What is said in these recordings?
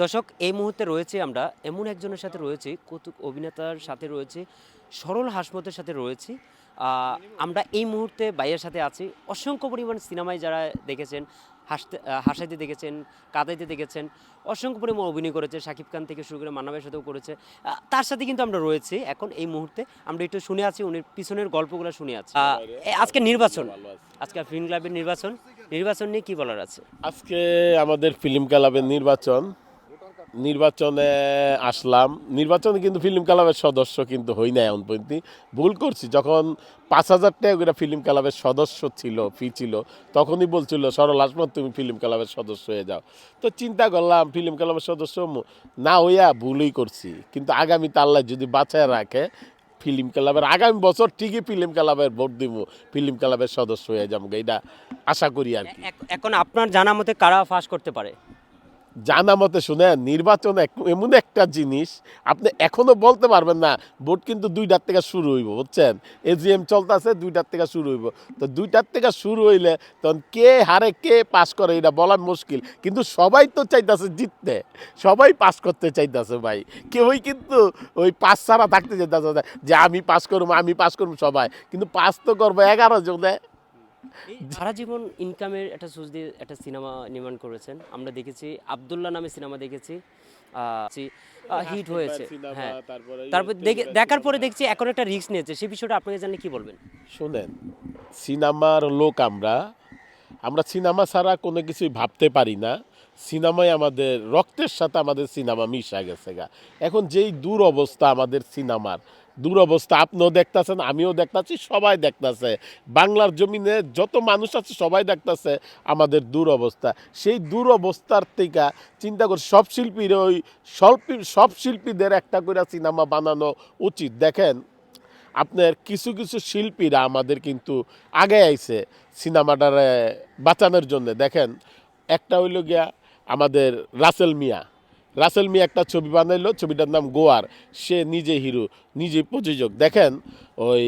দর্শক, এই মুহূর্তে রয়েছে আমরা। এমন একজনের সাথে রয়েছে, কৌতুক অভিনেতার সাথে রয়েছে, সরল হাসমতের সাথে রয়েছি। আমরা এই মুহূর্তে বাইয়ের সাথে আছি। অসংখ্য পরিমাণ সিনেমায় যারা দেখেছেন, হাসতে হাসাইতে দেখেছেন, কাঁদাইতে দেখেছেন, অসংখ্য পরিমাণ অভিনয় করেছে, শাকিব খান থেকে শুরু করে মানবের সাথেও করেছে। তার সাথে কিন্তু আমরা রয়েছি এখন এই মুহূর্তে। আমরা একটু শুনে আছি, উনি পিছনের গল্পগুলো শুনে আছি। আজকে নির্বাচন। আজকে ফিল্ম ক্লাবের নির্বাচন। নির্বাচন নিয়ে কি বলার আছে? আজকে আমাদের ফিল্ম ক্লাবের নির্বাচন। নির্বাচনে আসলাম। নির্বাচনে কিন্তু ফিল্ম ক্লাবের সদস্য কিন্তু হই নাই এমন পর্যন্ত। ভুল করছি, যখন পাঁচ হাজার টাকা ফিল্ম ক্লাবের সদস্য ছিল ফি ছিল, তখনই বলছিল, সরল আসমত তুমি ফিল্ম ক্লাবের সদস্য হয়ে যাও। তো চিন্তা করলাম, ফিল্ম ক্লাবের সদস্য না হইয়া ভুলই করছি। কিন্তু আগামী আল্লাহ যদি বাঁচায় রাখে, ফিল্ম ক্লাবের আগামী বছর ঠিকই ফিল্ম ক্লাবের ভোট দিব ফিল্ম ক্লাবের সদস্য হয়ে যাব এটা আশা করি আর কি। এখন আপনার জানা মতে কারা ফাঁস করতে পারে? জানা মতে শুনে নির্বাচন এমন একটা জিনিস, আপনি এখনও বলতে পারবেন না, ভোট কিন্তু দুইটার থেকে শুরু হইব, বুঝছেন? এজিএম চলতেছে, দুইটার থেকে শুরু হইব। তো দুইটার থেকে শুরু হইলে তখন কে হারে কে পাস করে, এটা বলা মুশকিল। কিন্তু সবাই তো চাইতেছে জিততে, সবাই পাস করতে চাইতেছে ভাই। কেউই কিন্তু ওই পাস ছাড়া থাকতে চাইতেছে যে আমি পাস করব আমি পাস করব সবাই। কিন্তু পাস তো করব এগারো জনে। সারা জীবন ইনকামের একটা সোর্স দিয়ে একটা সিনেমা নির্মাণ করেছেন আমরা দেখেছি আব্দুল্লাহ নামে সিনেমা দেখেছি হিট হয়েছে হ্যাঁ। তারপর দেখার পরে দেখছি এখন একটা রিস্ক নিয়েছে সেই বিষয়টা আপনাকে জানলে কি বলবেন? শোনেন সিনেমার লোক আমরা আমরা সিনেমা ছাড়া কোনো কিছুই ভাবতে পারি না সিনেমায় আমাদের রক্তের সাথে আমাদের সিনেমা মিশা গেছে গা। এখন যেই দূর অবস্থা আমাদের সিনেমার দূর অবস্থা আপনিও দেখতেছেন, আমিও দেখতাছি, সবাই দেখতাছে। বাংলার জমিনে যত মানুষ আছে, সবাই দেখতাছে আমাদের দুরবস্থা। সেই দুরবস্থার থেকে চিন্তা করে, সব শিল্পীর ওই শিল্পী সব শিল্পীদের একটা করে সিনেমা বানানো উচিত। দেখেন, আপনার কিছু কিছু শিল্পীরা আমাদের কিন্তু আগে আইছে সিনেমাটারে বাঁচানোর জন্য। দেখেন, একটা হইল গিয়া আমাদের রাসেল মিয়া। রাসেল মিয়া একটা ছবি বানাইলো, ছবিটার নাম গোয়ার। সে নিজে হিরো, নিজে প্রযোজক। দেখেন, ওই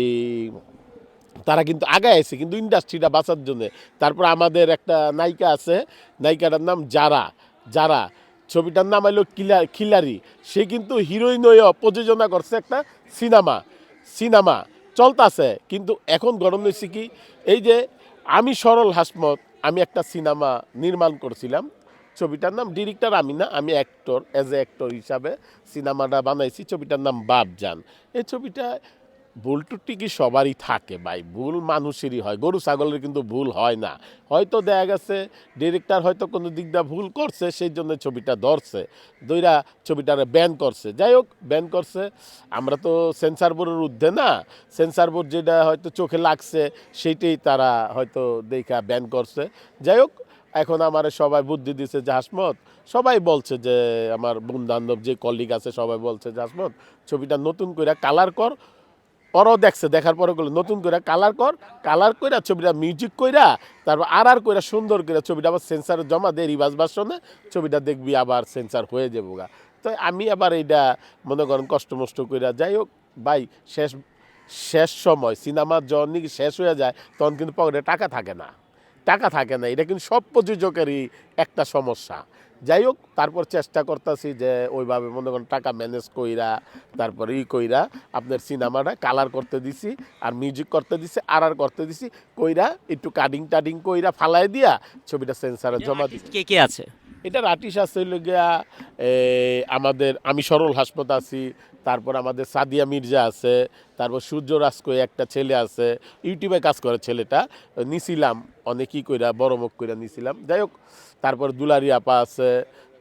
তারা কিন্তু আগে আছে, কিন্তু ইন্ডাস্ট্রিটা বাঁচার জন্য। তারপর আমাদের একটা নায়িকা আছে, নায়িকাটার নাম যারা যারা ছবিটার নাম হলো কিলা খিলারি সে কিন্তু হিরোইন হয়ে প্রযোজনা করছে একটা সিনেমা সিনেমা। চলতাছে, কিন্তু এখন গরম হয়েছে কি? এই যে আমি সরল হাসমত, আমি একটা সিনেমা নির্মাণ করছিলাম। ছবিটার নাম ডিরেক্টর আমি না আমি অ্যাক্টর অ্যাজ এ অ্যাক্টর হিসাবে সিনেমাটা বানাইছি, ছবিটার নাম বাপজান। এই ছবিটা ভুল টুটি কি সবারই থাকে ভাই? ভুল মানুষেরই হয়। গরু, ছাগলের কিন্তু ভুল হয় না। হয়তো দেখা গেছে ডিরেক্টর হয়তো কোনো দিকটা ভুল করছে, সেই জন্য ছবিটা ধরছে, দইরা ছবিটারে ব্যান করছে। যাই হোক ব্যান করছে। আমরা তো সেন্সার বোর্ডের ঊর্ধ্বে না। সেন্সার বোর্ড যেটা হয়তো চোখে লাগছে, সেইটাই তারা হয়তো দেখা ব্যান করছে। যাই হোক এখন আমার সবাই বুদ্ধি দিছে যে, হাসমত, সবাই বলছে যে, আমার বন্ধু যে কলিগ আছে, সবাই বলছে যে, হাসমত, ছবিটা নতুন করে কালার কর। ওরাও দেখছে, দেখার পরে বলে নতুন করে কালার কর কালার কইরা ছবিটা মিউজিক কইরা, তারপর আর আর কইরা সুন্দর করে ছবিটা আবার সেন্সারে জমা দে রিভার্স ভার্সনে ছবিটা দেখবি আবার সেন্সার হয়ে যাব গা। তো আমি আবার এইটা মনে করেন, কষ্ট মষ্ট কইরা, যাই হোক, ভাই, শেষ শেষ সময় সিনেমার যখন শেষ হয়ে যায়, তখন কিন্তু পকেটে টাকা থাকে না। টাকা থাকে না এটা কিন্তু সব প্রযোজকেরই একটা সমস্যা। যাই হোক তারপর চেষ্টা করতেছি যে ওইভাবে মনে করেন টাকা ম্যানেজ কইরা তারপর ই কইরা আপনার সিনেমাটা কালার করতে দিছি আর মিউজিক করতে দিছি আর আর করতে দিছি কইরা একটু কাটিং টাডিং কইরা ফালাই দিয়া ছবিটা সেন্সারে জমা দিচ্ছি কে কে আছে? এটার আর্টিস্ট আছে গিয়া আমাদের, আমি সরল হাসপাতাল আছি, তারপর আমাদের সাদিয়া মির্জা আছে, তারপর সূর্য রাজকই একটা ছেলে আছে, ইউটিউবে কাজ করে ছেলেটা, নিছিলাম, অনেকই কইরা, বড় মুখ কইরা নিছিলাম। যাই হোক, তারপর দুলারি আপা আছে,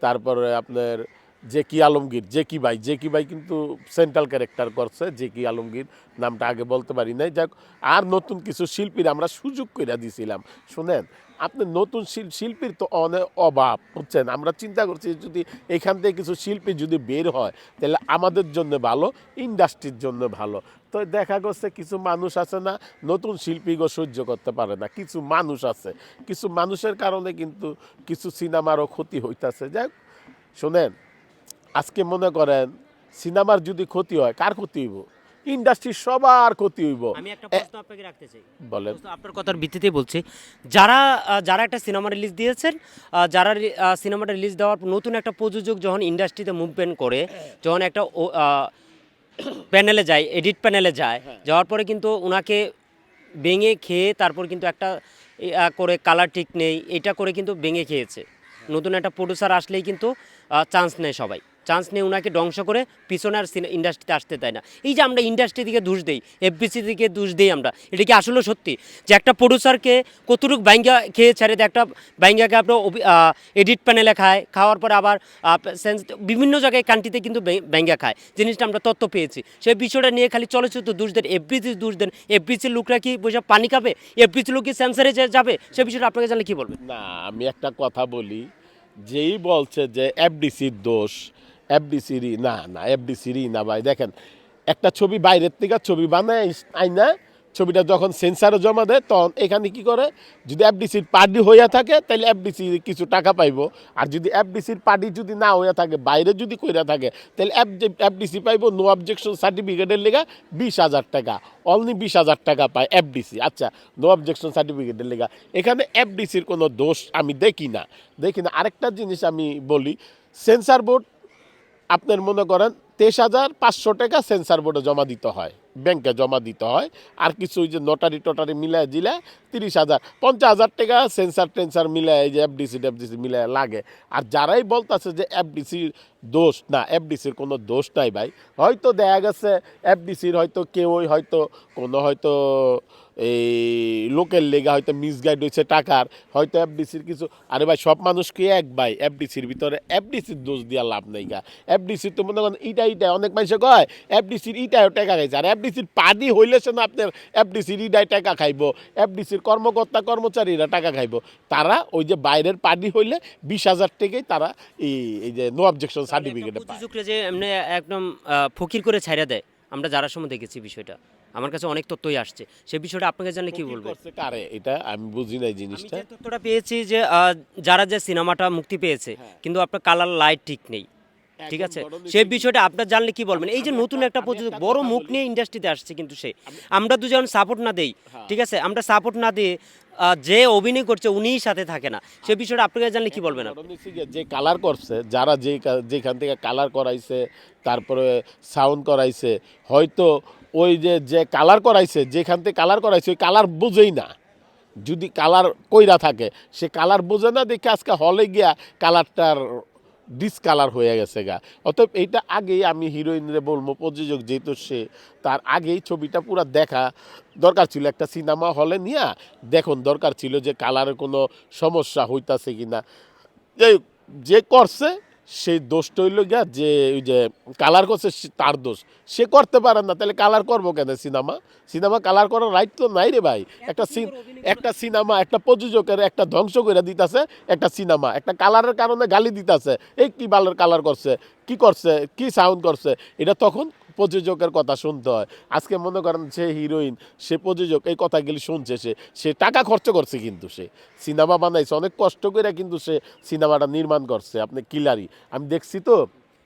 তারপরে আপনার জেকি আলমগীর জেকি ভাই জেকি ভাই কিন্তু সেন্ট্রাল ক্যারেক্টার করছে জেকি আলমগীর নামটা আগে বলতে পারি নাই। যাক আর নতুন কিছু শিল্পীর আমরা সুযোগ কইরা দিছিলাম। শুনেন আপনি নতুন শিল্পীর তো অনেক অভাব বুঝছেন? আমরা চিন্তা করছি যদি এখান থেকে কিছু শিল্পী যদি বের হয় তাহলে আমাদের জন্য ভালো ইন্ডাস্ট্রির জন্য ভালো। তো দেখা গেছে কিছু মানুষ আছে না নতুন শিল্পীগো সহ্য করতে পারে না। কিছু মানুষ আছে। কিছু মানুষের কারণে কিন্তু কিছু সিনেমারও ক্ষতি হইতাছে। যাই হোক, শোনেন আজকে মনে করেন সিনেমার যদি ক্ষতি হয় কার ক্ষতি হইব? ইন্ডাস্ট্রির সবার ক্ষতি হইব। আমি একটা প্রশ্ন আপনাকে রাখতে চাই। বলেন। আপনার কথার ভিত্তিতেই বলছি। যারা যারা একটা সিনেমা রিলিজ দিয়েছেন যারা সিনেমাটা রিলিজ দেওয়ার নতুন একটা প্রযোজক যখন ইন্ডাস্ট্রিতে মুভমেন্ট করে যখন একটা প্যানেলে যায় এডিট প্যানেলে যায় যাওয়ার পরে কিন্তু ওনাকে ভেঙে খেয়ে তারপর কিন্তু একটা করে কালার ঠিক নেই এটা করে কিন্তু ভেঙে খেয়েছে। নতুন একটা প্রডিউসার আসলেই কিন্তু চান্স নেয় সবাই। চান্স নিয়ে ওনাকে ধ্বংস করে পিছনে আর ইন্ডাস্ট্রিতে আসতে দেয় না। এই যে আমরা ইন্ডাস্ট্রি দিকে দোষ দিই এফবিসি দিকে দোষ দিই আমরা, এটা কি আসলে সত্যি? যে একটা প্রডিউসারকে কতটুকু ব্যাঙ্গা খেয়ে ছেড়ে দেয়, একটা ব্যাঙ্গাকে আপনার এডিট প্যানেলে খায়, খাওয়ার পর আবার sense- বিভিন্ন জায়গায় কান্ট্রিতে কিন্তু ব্যাঙ্গা খায়। জিনিসটা আমরা তথ্য পেয়েছি। সেই বিষয়টা নিয়ে খালি চলচ্চিত্র দোষ দেন এফবিসি দোষ দেন এফবিসির লোকরা কি বসে পানি খাবে? এফবিসি লোক কি সেন্সারে যাবে? সে বিষয়টা আপনাকে জানলে কি বলবেন? না, আমি একটা কথা বলি, যেই বলছে যে এফডিসির দোষ এফডিসিরই না না এফডিসিরই না ভাই, দেখেন, একটা ছবি বাইরের থেকে ছবি বানায় আইনা ছবিটা যখন সেন্সারে জমা দেয়, তখন এখানে কি করে? যদি এফডিসির পার্টি হইয়া থাকে তাহলে এফডিসি কিছু টাকা পাইব। আর যদি এফডিসির পার্টি যদি না হইয়া থাকে, বাইরে যদি কইরা থাকে তাহলে এফডিসি পাইব নো অবজেকশন সার্টিফিকেটের লেগা বিশ হাজার টাকা। অনলি বিশ হাজার টাকা পায় এফডিসি আচ্ছা নো অবজেকশন সার্টিফিকেটের লেগা। এখানে এফডিসির কোনো দোষ আমি দেখি না। দেখি না। আরেকটা জিনিস আমি বলি সেন্সার বোর্ড আপনার মনে করেন তেইশ হাজার পাঁচশো টাকা সেন্সার বোর্ডে জমা দিতে হয়। ব্যাংকে জমা দিতে হয়। আর কিছু ওই যে নটারি টটারি মিলায় দিলে তিরিশ হাজার, পঞ্চাশ হাজার টাকা সেন্সার টেন্সার মিলায়, এই যে এফডিসি এফডিসি মিলায় লাগে। আর যারাই বলতেছে যে এফডিসির দোষ, না এফডিসির কোনো দোষ নাই ভাই। হয়তো দেখা গেছে এফডিসির হয়তো কেউই হয়তো কোনো হয়তো এই লোকের লেগা হয়তো মিসগাইড হয়েছে টাকার। হয়তো এফডিসির কিছু, আরে ভাই, সব মানুষকে এক ভাই। এফডিসির ভিতরে এফডিসির দোষ দিয়া লাভ নেই গা। এফডিসির তো মনে করেন ইটা ইটা অনেক মানুষে কয় এফডিসির ইটাও টাকা খাইছে। আর এফডিসির পার্টি হইলে সে না আপনার এফডিসির ইটাই টাকা খাইব। এফডিসির কর্মকর্তা কর্মচারীরা টাকা খাইবো। তারা ওই যে বাইরের পার্টি হইলে বিশ হাজার টাকাই তারা এই এই যে নো অবজেকশন সার্টিফিকেটে পায়। যে এমনি একদম ফকির করে ছাইরা দেয়। আমরা যারা সময় দেখেছি বিষয়টা। আমার কাছে অনেক তথ্যই আসছে। সেই বিষয়টা আপনাকে জানলে কি বলব? কারে? এটা আমি বুঝি নাই জিনিসটা। তথ্যটা পেয়েছি যে যারা যে সিনেমাটা মুক্তি পেয়েছে কিন্তু আপনার কালার লাইট ঠিক নেই। ঠিক আছে? সেই বিষয়টা আপনার জানলে কি বলবেন? এই যে নতুন একটা- প্রযোজক বড় মুখ নিয়ে ইন্ডাস্ট্রিতে আসছে কিন্তু সে। আমরা দুজন সাপোর্ট না দেই হ্যাঁ। ঠিক আছে? আমরা সাপোর্ট না দিয়ে যে অভিনয় করছে উনিই সাথে থাকে না। সে বিষয়টা আপনাকে জানলে কি বলবেন যে কালার করছে যারা যে যেখান থেকে কালার করাইছে তারপরে সাউন্ড করাইছে হয়তো ওই যে যে কালার করাইছে যেখান থেকে কালার করাইছে ওই কালার বুঝেই না। যদি কালার কইরা থাকে সে কালার বোঝে না দেখে আজকে হলে গিয়া কালারটার ডিসকালার হয়ে গেছে গা। অতএব এইটা আগেই আমি হিরোইন রে বলব, প্রযোজক যেহেতু সে, তার আগেই ছবিটা পুরো দেখা দরকার ছিল। একটা সিনেমা হলে নিয়ে দেখুন, দরকার ছিল যে কালারের কোনো সমস্যা হইতাছে কি না যে যে করছে সেই দোষটা হইল গিয়া যে ওই যে কালার করছে তার দোষ। সে করতে পারে না তাহলে কালার করব কেন সিনেমা সিনেমা কালার করার রাইট তো নাই রে ভাই। একটা একটা সিনেমা একটা প্রযোজকের একটা ধ্বংস করে দিতেছে একটা সিনেমা একটা কালারের কারণে গালি দিতেছে। এই কি বালের কালার করছে? কি করছে? কি সাউন্ড করছে? এটা তখন প্রযোজকের কথা শুনতে হয়। আজকে মনে করেন সে হিরোইন সে প্রযোজক এই কথাগুলি শুনছে সে। সে টাকা খরচ করছে কিন্তু সে। সিনেমা বানাইছে অনেক কষ্ট করে কিন্তু সে সিনেমাটা নির্মাণ করছে। আপনি কিলারি আমি দেখছি তো।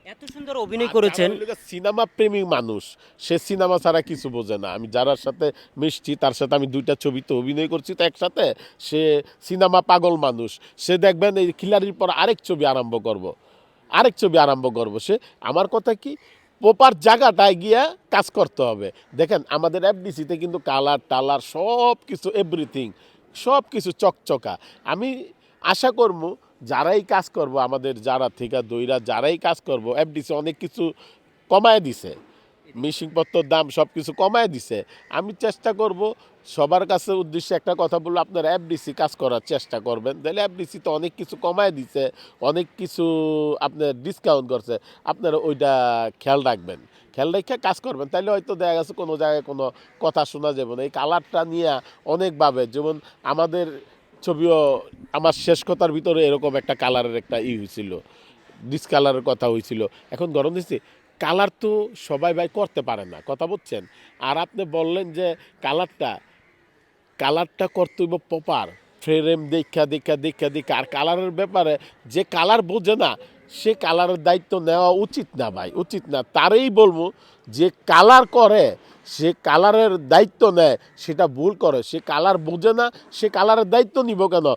এত সুন্দর অভিনয় করেছেন। সিনেমা প্রেমিক মানুষ। সে সিনেমা ছাড়া কিছু বোঝে না। আমি যারার সাথে মিশছি তার সাথে আমি দুইটা ছবিতে অভিনয় করছি তো একসাথে। সে সিনেমা পাগল মানুষ। সে দেখবেন এই খিলারির পর আরেক ছবি আরম্ভ করব। আরেক ছবি আরম্ভ করব সে। আমার কথা কি? প্রপার জায়গাটায় গিয়া কাজ করতে হবে। দেখেন, আমাদের এফডিসিতে কিন্তু কালার, টালার সব কিছু এভরিথিং সব কিছু চকচকা। আমি আশা করব, যারাই কাজ করব, আমাদের যারা থেকে দইরা, যারাই কাজ করব, এফডিসি অনেক কিছু কমায় দিছে। মিশিংপত্রর দাম সব কিছু কমায় দিছে। আমি চেষ্টা করব, সবার কাছে উদ্দেশ্যে একটা কথা বলব, আপনারা এফডিসি কাজ করার চেষ্টা করবেন। তাহলে এফডিসি তো অনেক কিছু কমায় দিছে, অনেক কিছু আপনার ডিসকাউন্ট করছে, আপনারা ওইটা খেয়াল রাখবেন। খেয়াল রেখে কাজ করবেন, তাহলে হয়তো দেখা গেছে কোনো জায়গায় কোনো কথা শোনা যাবে না। এই কালারটা নিয়ে অনেকভাবে, যেমন আমাদের ছবিও আমার শেষ কথার ভিতরে এরকম একটা কালারের একটা ই হয়েছিল ডিসকালারের কথা হয়েছিল এখন গরম দিচ্ছে কালার তো সবাই ভাই করতে পারে না, কথা বলছেন আর আপনি বললেন যে কালারটা কালারটা করতে হইব প্রপার ফ্রেম দেখা দেখা দেখা দেখা। আর কালারের ব্যাপারে যে কালার বোঝে না, সে কালারের দায়িত্ব নেওয়া উচিত না ভাই, উচিত না। তারই বলব, যে কালার করে, সে কালারের দায়িত্ব নেয়, সেটা ভুল করে। সে কালার বোঝে না, সে কালারের দায়িত্ব নিব কেন?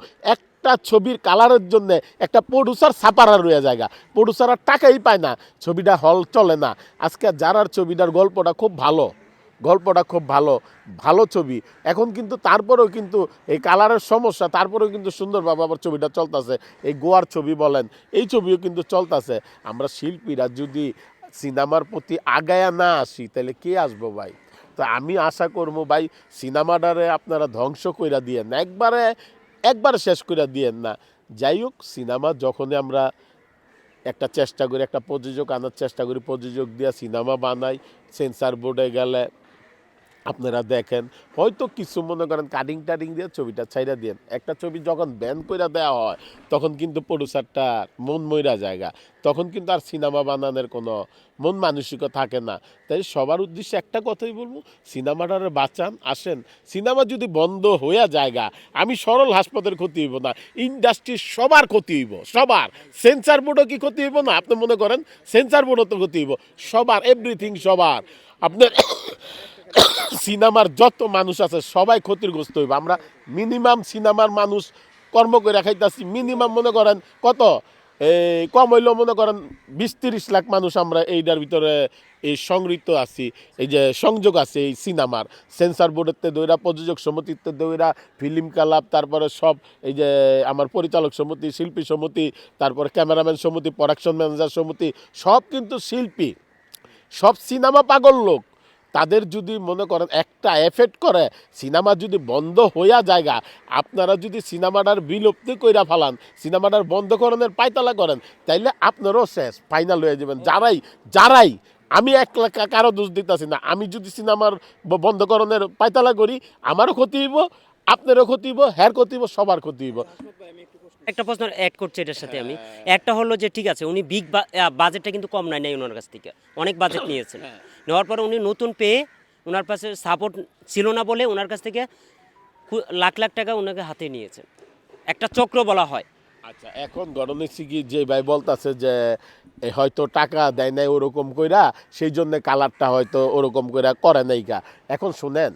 একটা ছবির কালারের জন্য একটা প্রডিউসার সাপারা রয়ে জায়গা প্রডিউসার আর টাকাই পায় না, ছবিটা হল চলে না। আজকে যারার ছবিটার গল্পটা খুব ভালো, গল্পটা খুব ভালো ভালো ছবি। এখন কিন্তু তারপরেও কিন্তু এই কালারের সমস্যা, তারপরেও কিন্তু সুন্দরভাবে আবার ছবিটা চলতেছে। এই গোয়ার ছবি বলেন, এই ছবিও কিন্তু চলতেছে। আমরা শিল্পীরা যদি সিনেমার প্রতি আগায়া না আসি, তাহলে কে আসব ভাই? তো আমি আশা করব ভাই, সিনেমাটারে আপনারা ধ্বংস কইরা দিয়েন। একবারে একবারে শেষ করে দিয়েন না। যাই হোক, সিনেমা যখনই আমরা একটা চেষ্টা করি, একটা প্রযোজক আনার চেষ্টা করি, প্রযোজক দিয়ে সিনেমা বানাই, সেন্সার বোর্ডে গেলে আপনারা দেখেন, হয়তো কিছু মনে করেন কাটিং টাটিং দিয়ে ছবিটা ছাইরা দেন একটা ছবি যখন ব্যান করে দেওয়া হয়, তখন কিন্তু প্রডিউসারটা মন ময়রা জায়গা। তখন কিন্তু আর সিনেমা বানানোর কোনো মন মানসিকতা থাকে না। তাই সবার উদ্দেশ্যে একটা কথাই বলব সিনেমাটারে বাঁচান, আসেন। সিনেমা যদি বন্ধ হইয়া জায়গা আমি সরল হাসপাতালের ক্ষতি হইব না ইন্ডাস্ট্রির সবার ক্ষতি হইব, সবার। সেন্সার বোর্ডও কি ক্ষতি হইব না? আপনি মনে করেন সেন্সার বোর্ডও তো ক্ষতি হইব, সবার এভরিথিং সবার। আপনার সিনেমার যত মানুষ আছে, সবাই ক্ষতিগ্রস্ত হইব। আমরা মিনিমাম সিনেমার মানুষ কর্ম করে খাইতেছি মিনিমাম মনে করেন, কত? এই কম হইলেও মনে করেন, বিশ তিরিশ লাখ মানুষ আমরা এইটার ভিতরে এই সংযুক্ত আছি। এই যে সংযোগ আছে এই সিনেমার। সেন্সার বোর্ডের দইরা, প্রযোজক সমিতিতে দইরা ফিল্ম ক্লাব তারপরে সব এই যে আমার পরিচালক সমিতি, শিল্পী সমিতি, তারপরে ক্যামেরাম্যান সমিতি প্রোডাকশন ম্যানেজার সমিতি, সব কিন্তু শিল্পী। সব সিনেমা পাগল লোক। তাদের যদি মনে করেন একটা এফেক্ট করে, সিনেমা যদি বন্ধ হইয়া জায়গা আপনারা যদি সিনেমাটার বিলুপ্তি কইরা ফালান, সিনেমাটার বন্ধকরণের পায়তালা করেন, তাইলে আপনারও শেষ ফাইনাল হয়ে যাবেন। যারাই যারাই, আমি এক কারও দোষ দিতেছি না। আমি যদি সিনেমার বন্ধকরণের পায়তালা করি, আমারও ক্ষতি হইব আপনারও ক্ষতি হইব হ্যার ক্ষতি হইব সবার ক্ষতি হইব। একটা প্রশ্ন অ্যাড করছি এটার সাথে আমি। একটা হলো যে ঠিক আছে উনি বিগ বাজেটটা কিন্তু কম নাই নাই ওনার কাছ থেকে। অনেক বাজেট নিয়েছেন। নেওয়ার পরে উনি নতুন পেয়ে ওনার পাশে সাপোর্ট ছিল না বলে ওনার কাছ থেকে লাখ লাখ টাকা ওনাকে হাতে নিয়েছেন একটা চক্র বলা হয়। আচ্ছা এখন ঘটনা হচ্ছে কি যে ভাই বলতাছে যে হয়তো টাকা দেয় নাই ওরকম কইরা সেই জন্য কালারটা হয়তো ওরকম কইরা করে নাই গা। এখন শুনেন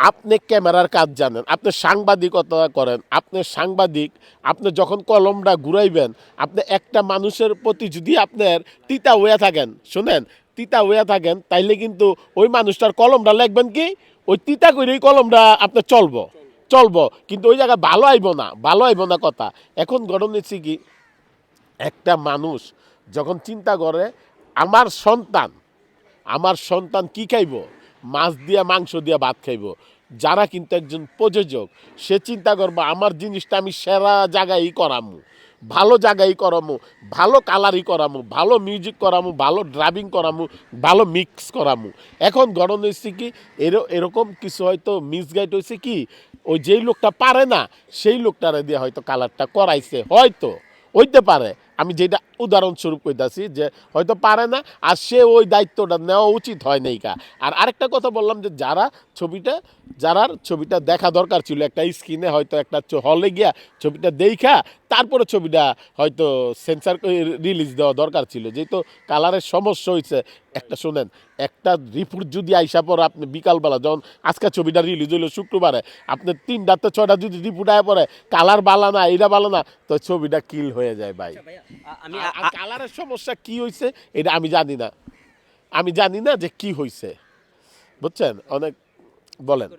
আপনি ক্যামেরার কাজ জানেন, আপনি সাংবাদিকতা করেন, আপনি সাংবাদিক, আপনি যখন কলমটা ঘুরাইবেন, আপনি একটা মানুষের প্রতি যদি আপনার তিতা হয়ে থাকেন, শুনেন, তিতা হয়ে থাকেন, তাইলে কিন্তু ওই মানুষটার কলমটা লিখবেন কি? ওই তিতা করেই কলমটা আপনার চলবো চলবো। কিন্তু ওই জায়গায় ভালো আইব না, ভালো আইব না কথা। এখন ঘটনা হচ্ছে কি, একটা মানুষ যখন চিন্তা করে, আমার সন্তান আমার সন্তান কি খাইব? মাছ দিয়া, মাংস দিয়া ভাত খাইব। যারা কিন্তু একজন প্রযোজক, সে চিন্তা করব, আমার জিনিসটা আমি সেরা জায়গায় করামু, ভালো জায়গায় করামু, ভালো কালারই করামু, ভালো মিউজিক করামু, ভালো ড্রাইভিং করামু, ভালো মিক্স করামু। এখন গরম হয়েছে কি, এর- এরকম কিছু হয়তো মিসগাইড হয়েছে কি, ওই যেই লোকটা পারে না, সেই লোকটারে দিয়ে হয়তো কালারটা করাইছে, হয়তো, হইতে পারে। আমি যেটা উদাহরণস্বরূপ কইতাছি যে হয়তো পারে না, আর সে ওই দায়িত্বটা নেওয়া উচিত হয় নাই কা। আর আরেকটা কথা বললাম যে যারা ছবিটা, যারার ছবিটা দেখা দরকার ছিল, একটা স্ক্রিনে হয়তো একটা হলে গিয়া ছবিটা দেখা, তারপরে ছবিটা হয়তো সেন্সার রিলিজ দেওয়া দরকার ছিল। যেহেতু কালারের সমস্যা হয়েছে একটা শোনেন, একটা রিপোর্ট যদি আইসা পরে আপনি বিকালবেলা যখন আজকে ছবিটা রিলিজ হইল শুক্রবারে, আপনি তিনটাতে ছয়টা যদি রিপোর্ট আয় পরে কালার বালা না, এইটা বালা না, তো ছবিটা কিল হয়ে যায় ভাই। আমি কালারের সমস্যা কি হয়েছে এটা আমি জানি না। আমি জানি না যে কি হয়েছে বুঝছেন? অনেক বলেন।